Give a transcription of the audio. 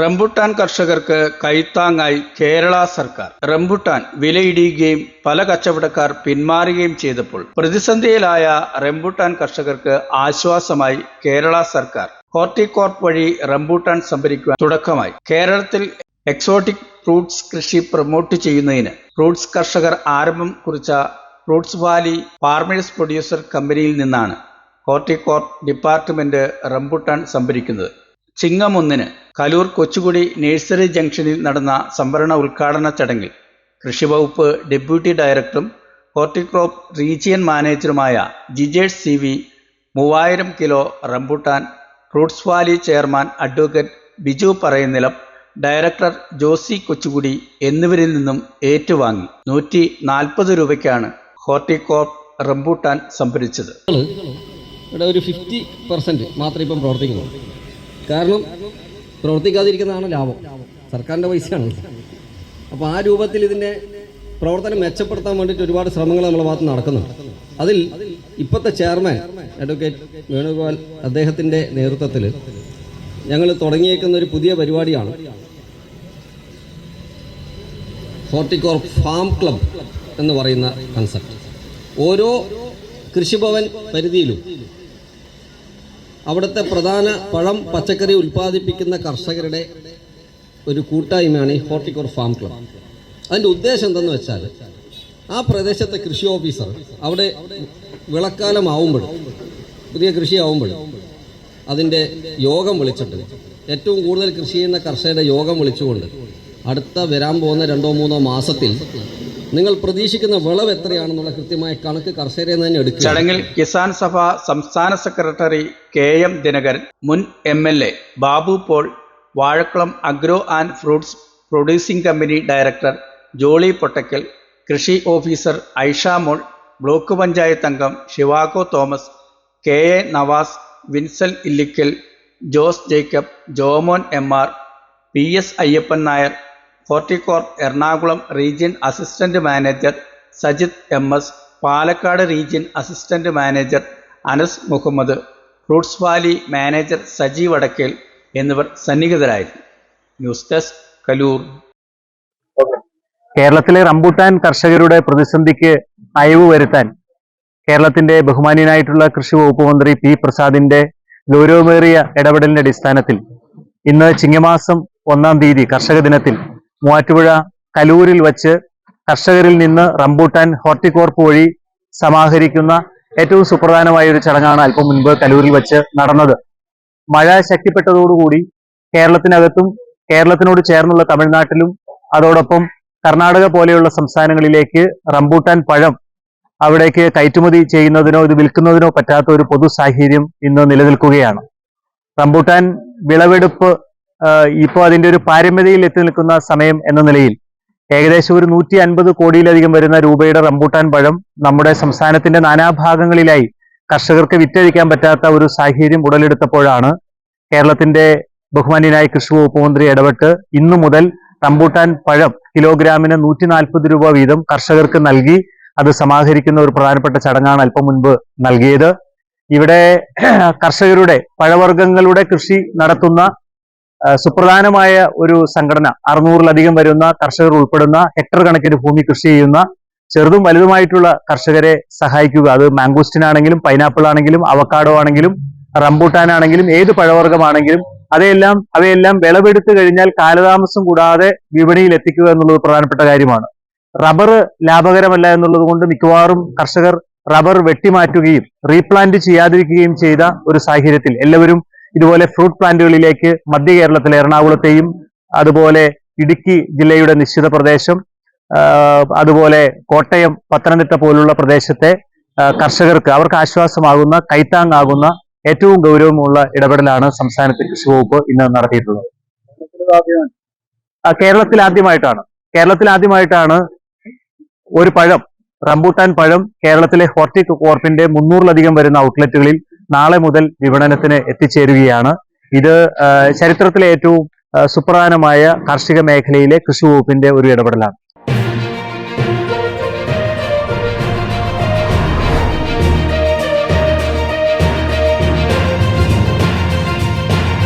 Rambutan കർഷകർക്ക് കൈത്താങ്ങായി കേരള സർക്കാർ. Rambutan വിലയിടിയുകയും പല കച്ചവടക്കാർ പിന്മാറുകയും ചെയ്തപ്പോൾ പ്രതിസന്ധിയിലായ റംബുട്ടാൻ കർഷകർക്ക് ആശ്വാസമായി കേരള സർക്കാർ. ഹോർട്ടികോർപ്പ് വഴി റംബൂട്ടാൻ സംഭരിക്കുവാൻ തുടക്കമായി. കേരളത്തിൽ എക്സോട്ടിക് ഫ്രൂട്ട്സ് കൃഷി പ്രൊമോട്ട് ചെയ്യുന്നതിന് ഫ്രൂട്ട്സ് കർഷകർ ആരംഭം കുറിച്ച ഫ്രൂട്ട്സ് വാലി ഫാർമേഴ്സ് പ്രൊഡ്യൂസർ കമ്പനിയിൽ നിന്നാണ് ഹോർട്ടികോർപ്പ് ഡിപ്പാർട്ട്മെന്റ് റംബുട്ടാൻ സംഭരിക്കുന്നത്. ചിങ്ങം ഒന്നിന് കലൂർ കൊച്ചുകുടി നഴ്സറി ജംഗ്ഷനിൽ നടന്ന സംഭരണ ഉദ്ഘാടന ചടങ്ങിൽ കൃഷിവകുപ്പ് ഡെപ്യൂട്ടി ഡയറക്ടറും ഹോർട്ടിക്രോപ്പ് റീജിയൻ മാനേജറുമായ ജിജേഷ് സി വി മൂവായിരം kilo rambutan fruits valley chairman advocate Biju Parayannilam director Josy Kochukudi എന്നിവരിൽ നിന്നും ഏറ്റുവാങ്ങി. നൂറ്റി നാൽപ്പത് രൂപയ്ക്കാണ് ഹോർട്ടിക്രോപ്പ് റംബൂട്ടാൻ സംഭരിച്ചത്. ഇവിടെ ഒരു ഫിഫ്റ്റി പെർസെന്റ് മാത്രമേ ഇപ്പം പ്രവർത്തിക്കുന്നുള്ളൂ കാരണം പ്രവർത്തിക്കാതിരിക്കുന്നതാണ് ലാഭം. സർക്കാരിന്റെ പൈസയാണ്. അപ്പോൾ ആ രൂപത്തിൽ ഇതിന്റെ പ്രവർത്തനം മെച്ചപ്പെടുത്താൻ വേണ്ടിയിട്ട് ഒരുപാട് ശ്രമങ്ങൾ നമ്മുടെ ഭാഗത്ത് നടക്കുന്നുണ്ട്. അതിൽ ഇപ്പോഴത്തെ ചെയർമാൻ അഡ്വക്കേറ്റ് വേണുഗോപാൽ അദ്ദേഹത്തിന്റെ നേതൃത്വത്തിൽ ഞങ്ങൾ തുടങ്ങിയേക്കുന്ന ഒരു പുതിയ പരിപാടിയാണ് ഹോർട്ടിക്കോർ ഫാം ക്ലബ് എന്ന് പറയുന്ന കൺസെപ്റ്റ് ഓരോ കൃഷിഭവൻ പരിധിയിലും അവിടുത്തെ പ്രധാന പഴം പച്ചക്കറി ഉൽപ്പാദിപ്പിക്കുന്ന കർഷകരുടെ ഒരു കൂട്ടായ്മയാണ് ഈ ഹോർട്ടിക്കോർ ഫാം ക്ലബ്. അതിന്റെ ഉദ്ദേശം എന്തെന്ന് വെച്ചാൽ ആ പ്രദേശത്തെ കൃഷി ഓഫീസർ അവിടെ വിളക്കാലം ആവുമ്പോൾ പുതിയ കൃഷി ആവുമ്പോൾ അതിന്റെ യോഗം വിളിച്ചിട്ട് ഏറ്റവും കൂടുതൽ കൃഷി ചെയ്യുന്ന കർഷകരുടെ യോഗം വിളിച്ചുകൊണ്ട് അടുത്ത വരാൻ പോകുന്ന രണ്ടോ മൂന്നോ മാസത്തിൽ നിങ്ങൾ പ്രതീക്ഷിക്കുന്ന വിളവ് എത്രയാണെന്നുള്ള കൃത്യമായ കണക്ക് കർഷകരെ തന്നെ എടുക്കും ചടങ്ങിൽ കിസാൻ സഭ സംസ്ഥാന സെക്രട്ടറി കെ എം ദിനകരൻ മുൻ M L A Babu Paul Vazhakkulam agro and fruits producing company director Jolly Pottackal കൃഷി ഓഫീസർ ഐഷ മോൾ ബ്ലോക്ക് പഞ്ചായത്ത് അംഗം Shivako Thomas K A Nawas Vinsal Illikkal Jose Jacob Jomon M R P S Ayyappan Nair Horticorp Ernakulam region assistant manager Sajith M S Palakkad region assistant manager Anas Muhammad fruits valley manager Sajeev Vadakkel എന്നിവർ സന്നിഹിതരായിരുന്നു. News desk Kaloor. കേരളത്തിലെ rambutan കർഷകരുടെ പ്രതിസന്ധിക്ക് അയവ് വരുത്താൻ കേരളത്തിന്റെ ബഹുമാനീയനായിട്ടുള്ള കൃഷി വകുപ്പ് മന്ത്രി പി പ്രസാദിന്റെ ഗൗരവമേറിയ ഇടപെടലിന്റെ അടിസ്ഥാനത്തിൽ ഇന്ന് ചിങ്ങമാസം ഒന്നാം തീയതി കർഷക ദിനത്തിൽ മൂവാറ്റുപുഴ കലൂരിൽ വച്ച് കർഷകരിൽ നിന്ന് റംബൂട്ടാൻ ഹോർട്ടികോർപ്പ് വഴി സമാഹരിക്കുന്ന ഏറ്റവും സുപ്രധാനമായ ഒരു ചടങ്ങാണ് അല്പം മുൻപ് കലൂരിൽ വെച്ച് നടന്നത്. മഴ ശക്തിപ്പെട്ടതോടുകൂടി കേരളത്തിനകത്തും കേരളത്തിനോട് ചേർന്നുള്ള തമിഴ്നാട്ടിലും അതോടൊപ്പം കർണാടക പോലെയുള്ള സംസ്ഥാനങ്ങളിലേക്ക് റംബൂട്ടാൻ പഴം അവിടേക്ക് കയറ്റുമതി ചെയ്യുന്നതിനോ ഇത് വിൽക്കുന്നതിനോ പറ്റാത്ത ഒരു പൊതു സാഹചര്യം ഇന്ന് നിലനിൽക്കുകയാണ്. റംബൂട്ടാൻ വിളവെടുപ്പ് ഇപ്പോൾ അതിന്റെ ഒരു പാരമ്യതയിൽ എത്തി നിൽക്കുന്ന സമയം എന്ന നിലയിൽ ഏകദേശം ഒരു നൂറ്റി അൻപത് കോടിയിലധികം വരുന്ന രൂപയുടെ റംബൂട്ടാൻ പഴം നമ്മുടെ സംസ്ഥാനത്തിന്റെ നാനാഭാഗങ്ങളിലായി കർഷകർക്ക് വിറ്റഴിക്കാൻ പറ്റാത്ത ഒരു സാഹചര്യം ഉടലെടുത്തപ്പോഴാണ് കേരളത്തിന്റെ ബഹുമാന്യനായ കൃഷി വകുപ്പ് മന്ത്രി ഇടപെട്ട് ഇന്നു മുതൽ റംബൂട്ടാൻ പഴം കിലോഗ്രാമിന് നൂറ്റി നാൽപ്പത് രൂപ വീതം കർഷകർക്ക് നൽകി അത് സമാഹരിക്കുന്ന ഒരു പ്രധാനപ്പെട്ട ചടങ്ങാണ് അല്പം മുൻപ് നൽകിയത്. ഇവിടെ കർഷകരുടെ പഴവർഗങ്ങളുടെ കൃഷി നടത്തുന്ന സുപ്രധാനമായ ഒരു സംഘടന. അറുന്നൂറിലധികം വരുന്ന കർഷകർ ഉൾപ്പെടുന്ന ഹെക്ടർ കണക്കിന് ഭൂമി കൃഷി ചെയ്യുന്ന ചെറുതും വലുതുമായിട്ടുള്ള കർഷകരെ സഹായിക്കുക. അത് മാംഗോസ്റ്റിൻ ആണെങ്കിലും പൈനാപ്പിൾ ആണെങ്കിലും അവക്കാഡോ ആണെങ്കിലും റംബൂട്ടാൻ ആണെങ്കിലും ഏത് പഴവർഗമാണെങ്കിലും അതെല്ലാം അവയെല്ലാം വിളവെടുത്തു കഴിഞ്ഞാൽ കാലതാമസം കൂടാതെ വിപണിയിൽ എത്തിക്കുക എന്നുള്ളത് പ്രധാനപ്പെട്ട കാര്യമാണ്. റബ്ബർ ലാഭകരമല്ല എന്നുള്ളത് കൊണ്ട് മിക്കവാറും കർഷകർ റബ്ബർ വെട്ടിമാറ്റുകയും റീപ്ലാന്റ് ചെയ്യാതിരിക്കുകയും ചെയ്ത ഒരു സാഹചര്യത്തിൽ എല്ലാവരും ഇതുപോലെ ഫ്രൂട്ട് പ്ലാന്റുകളിലേക്ക് മധ്യ കേരളത്തിലെ എറണാകുളത്തെയും അതുപോലെ ഇടുക്കി ജില്ലയുടെ നിശ്ചിത പ്രദേശം അതുപോലെ കോട്ടയം പത്തനംതിട്ട പോലുള്ള പ്രദേശത്തെ കർഷകർക്ക് അവർക്ക് ആശ്വാസമാകുന്ന കൈത്താങ്ങാകുന്ന ഏറ്റവും ഗൗരവമുള്ള ഇടപെടലാണ് സംസ്ഥാനത്തെ കൃഷി വകുപ്പ് ഇന്ന് നടത്തിയിട്ടുള്ളത്. കേരളത്തിൽ ആദ്യമായിട്ടാണ്. കേരളത്തിൽ ആദ്യമായിട്ടാണ് ഒരു പഴം റംബൂട്ടാൻ പഴം കേരളത്തിലെ ഹോർട്ടി കോർപ്പിന്റെ മുന്നൂറിലധികം വരുന്ന ഔട്ട്ലെറ്റുകളിൽ നാളെ മുതൽ വിപണനത്തിന് എത്തിച്ചേരുകയാണ്. ഇത് ചരിത്രത്തിലെ ഏറ്റവും സുപ്രധാനമായ കാർഷിക മേഖലയിലെ കൃഷി വകുപ്പിന്റെ ഒരു ഇടപെടലാണ്.